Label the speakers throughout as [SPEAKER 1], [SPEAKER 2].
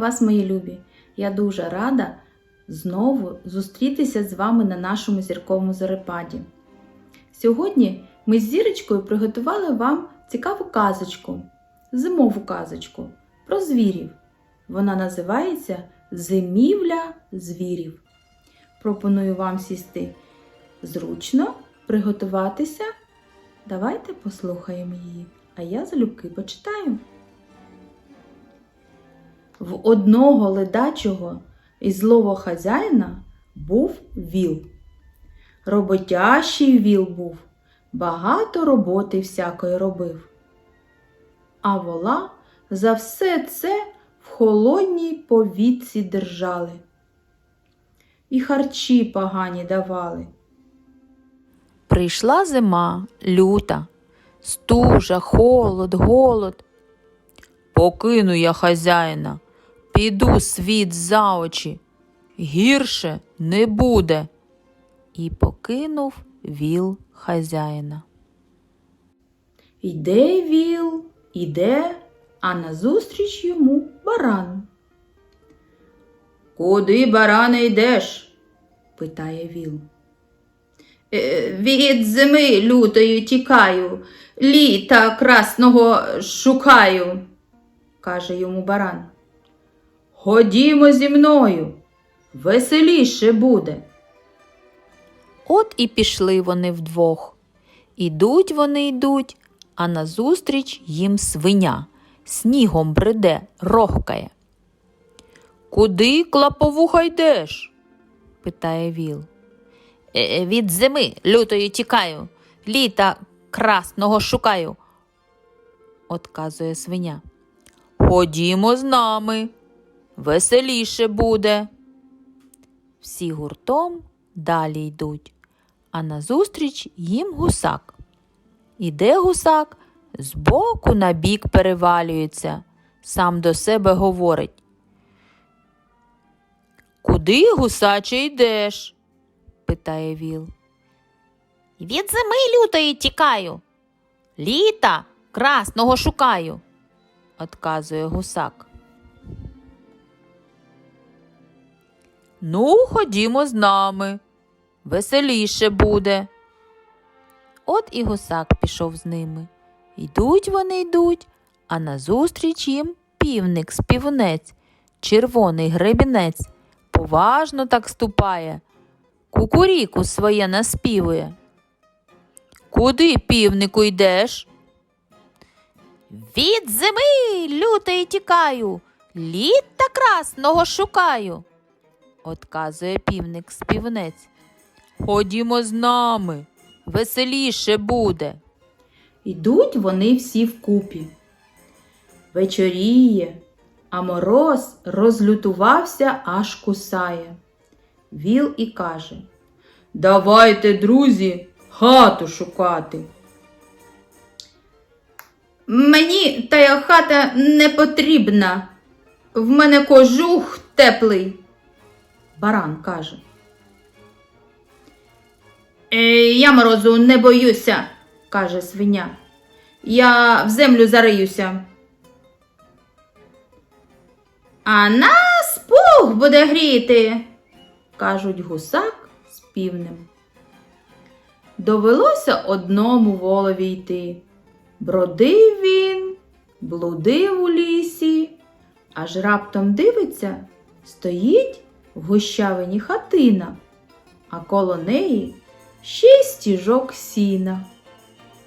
[SPEAKER 1] вас, мої любі! Я дуже рада знову зустрітися з вами на нашому зірковому зарепаді. Сьогодні ми з зірочкою приготували вам цікаву казочку, зимову казочку про звірів. Вона називається Зимівля звірів. Пропоную вам сісти зручно, приготуватися. Давайте послухаємо її, а я залюбки почитаю. В одного ледачого і злого хазяїна був віл. Роботящий віл був, багато роботи всякої робив. А вола за все це в холодній повітці держали. І харчі погані давали.
[SPEAKER 2] Прийшла зима, люта, стужа, холод, голод. Покину я хазяїна, піду світ за очі, гірше не буде. І покинув віл хазяїна.
[SPEAKER 1] Йде віл, іде, а назустріч йому баран. Куди, баране, йдеш? питає віл. «Е, Від зими лютої тікаю, літа красного шукаю, каже йому баран. Ходімо зі мною, веселіше буде.
[SPEAKER 2] От і пішли вони вдвох. Ідуть вони йдуть, а назустріч їм свиня, снігом бреде, рохкає. Куди клаповуха йдеш? питає віл. «Е, від зими лютої тікаю, літа красного шукаю, отказує свиня. Ходімо з нами, веселіше буде. Всі гуртом далі йдуть, а назустріч їм гусак. Іде гусак, збоку на бік перевалюється, сам до себе говорить. Куди, гусаче, йдеш? питає віл. Від зими лютої тікаю. Літа красного шукаю, отказує гусак. Ну, ходімо з нами, веселіше буде. От і гусак пішов з ними. Йдуть вони йдуть, а назустріч їм півник співунець, червоний гребінець, поважно так ступає, кукуріку своє наспівує. Куди, півнику, йдеш? Від зими лютої тікаю, літа красного шукаю, отказує півник співнець. Ходімо з нами, веселіше буде.
[SPEAKER 1] Йдуть вони всі вкупі. Вечоріє, а мороз розлютувався, аж кусає. Віл і каже Давайте, друзі, хату шукати. Мені та хата не потрібна. В мене кожух теплий. Баран каже. «Е, я морозу не боюся, каже свиня. Я в землю зариюся. А нас Бог буде гріти, кажуть гусак з півнем. Довелося одному волові йти. Бродив він, блудив у лісі, аж раптом дивиться, стоїть в гущавині хатина, а коло неї ще стіжок сіна.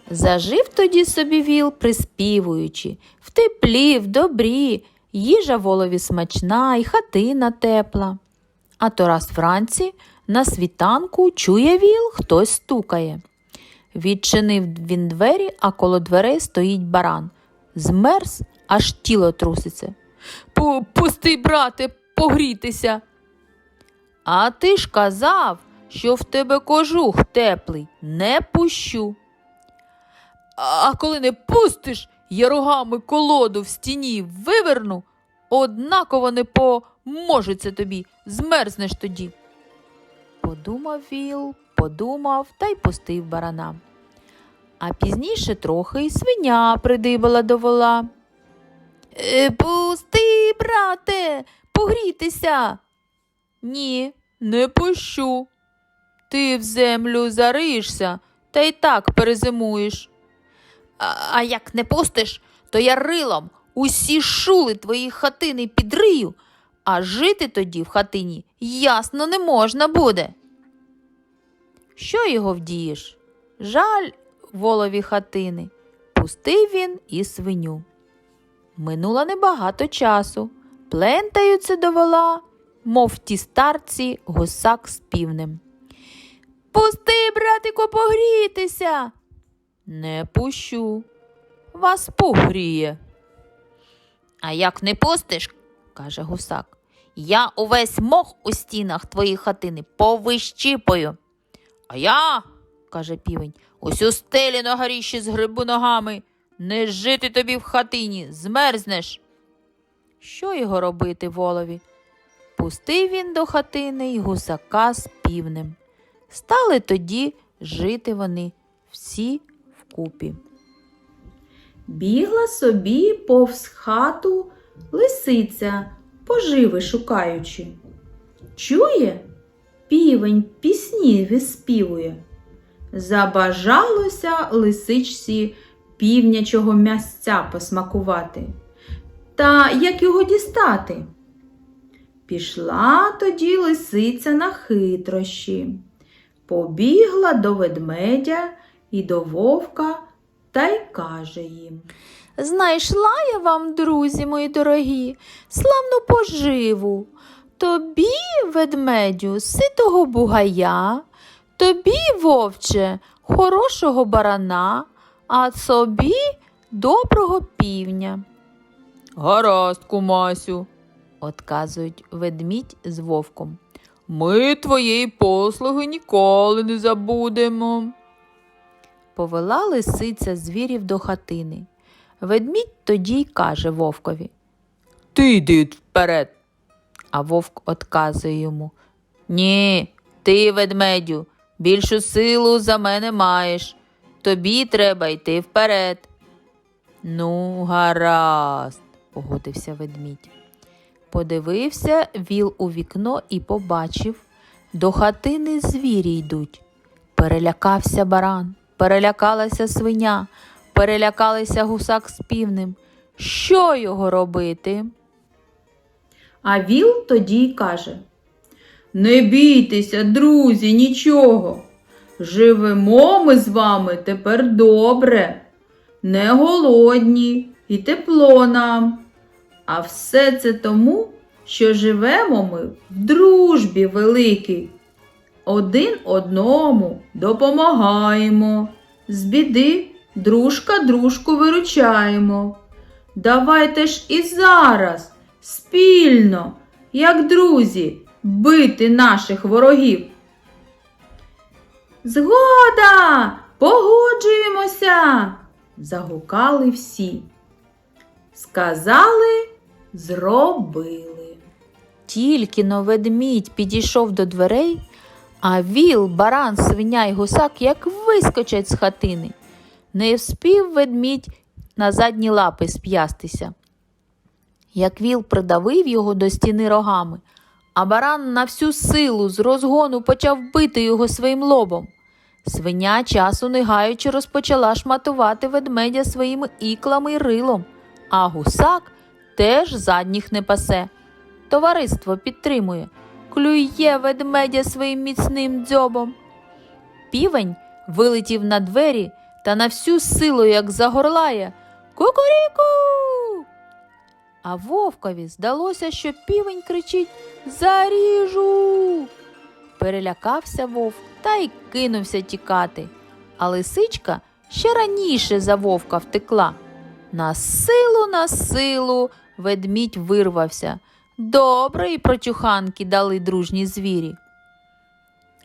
[SPEAKER 2] Зажив тоді собі віл, приспівуючи, в теплі, в добрі, їжа волові смачна і хатина тепла. А то раз вранці на світанку чує віл, хтось стукає. Відчинив він двері, а коло дверей стоїть баран. Змерз, аж тіло труситься. Пусти, брате, погрітися. А ти ж казав, що в тебе кожух теплий, не пущу. А коли не пустиш, я рогами колоду в стіні виверну, однаково не поможеться тобі, змерзнеш тоді. Подумав Віл, подумав та й пустив барана. А пізніше трохи й свиня придибала до вола. «Е, Пусти, брате, погрітися. Ні, не пущу. Ти в землю зариєшся та й так перезимуєш. А, а як не пустиш, то я рилом усі шули твої хатини підрию, а жити тоді в хатині ясно не можна буде. Що його вдієш? Жаль волові хатини. Пустив він і свиню. Минуло небагато часу. Плентаються до вола, мов ті старці гусак з півнем. Пусти, братику, погрітися. Не пущу. Вас погріє. А як не пустиш, каже гусак, я увесь мох у стінах твоєї хатини повищіпаю. А я, каже півень, усю стелі на горіщі з грибу ногами. Не жити тобі в хатині, змерзнеш. Що його робити волові? Пустив він до хатини й гусака з півнем. Стали тоді жити вони всі вкупі.
[SPEAKER 1] Бігла собі повз хату лисиця, поживи шукаючи. Чує, півень пісні виспівує. Забажалося лисичці півнячого м'ясця посмакувати. Та як його дістати? Пішла тоді лисиця на хитрощі, побігла до ведмедя і до вовка та й каже їм.
[SPEAKER 2] Знайшла я вам, друзі мої дорогі, славну поживу. Тобі, ведмедю, ситого бугая, тобі, вовче, хорошого барана, а собі доброго півня. Гаразд, кумасю, отказують ведмідь з вовком. Ми твоєї послуги ніколи не забудемо. Повела лисиця звірів до хатини. Ведмідь тоді й каже вовкові. Ти йди вперед. А вовк отказує йому. Ні, ти, ведмедю, більшу силу за мене маєш. Тобі треба йти вперед. Ну, гаразд, погодився ведмідь. Подивився віл у вікно і побачив, до хатини звірі йдуть. Перелякався баран, перелякалася свиня, перелякалися гусак з півнем. Що його робити?
[SPEAKER 1] А віл тоді й каже: Не бійтеся, друзі, нічого. Живемо ми з вами тепер добре, не голодні і тепло нам. А все це тому, що живемо ми в дружбі великій. Один одному допомагаємо, з біди дружка дружку виручаємо. Давайте ж і зараз спільно, як друзі, бити наших ворогів. Згода! Погоджуємося! загукали всі. Сказали, зробили.
[SPEAKER 2] Тільки но ведмідь підійшов до дверей, а віл, баран, свиня й гусак як вискочать з хатини. Не вспів ведмідь на задні лапи сп'ястися. Як віл придавив його до стіни рогами, а баран на всю силу з розгону почав бити його своїм лобом. Свиня часу не гаючи розпочала шматувати ведмедя своїми іклами й рилом, а гусак теж задніх не пасе. Товариство підтримує, клює ведмедя своїм міцним дзьобом. Півень вилетів на двері та на всю силу, як загорлає Кукуріку. А вовкові здалося, що півень кричить Заріжу. Перелякався вовк та й кинувся тікати. А лисичка ще раніше за вовка втекла. На силу, на силу ведмідь вирвався. Добре і прочуханки дали дружні звірі.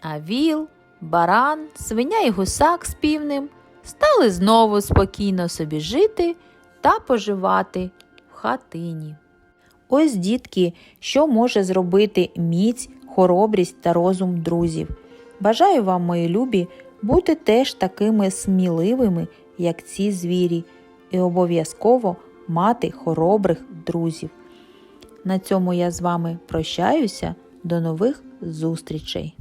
[SPEAKER 2] А віл, баран, свиня і гусак з півнем стали знову спокійно собі жити та поживати в хатині. Ось, дітки, що може зробити міць, хоробрість та розум друзів. Бажаю вам, мої любі, бути теж такими сміливими, як ці звірі, і обов'язково мати хоробрих друзів. На цьому я з вами прощаюся. До нових зустрічей!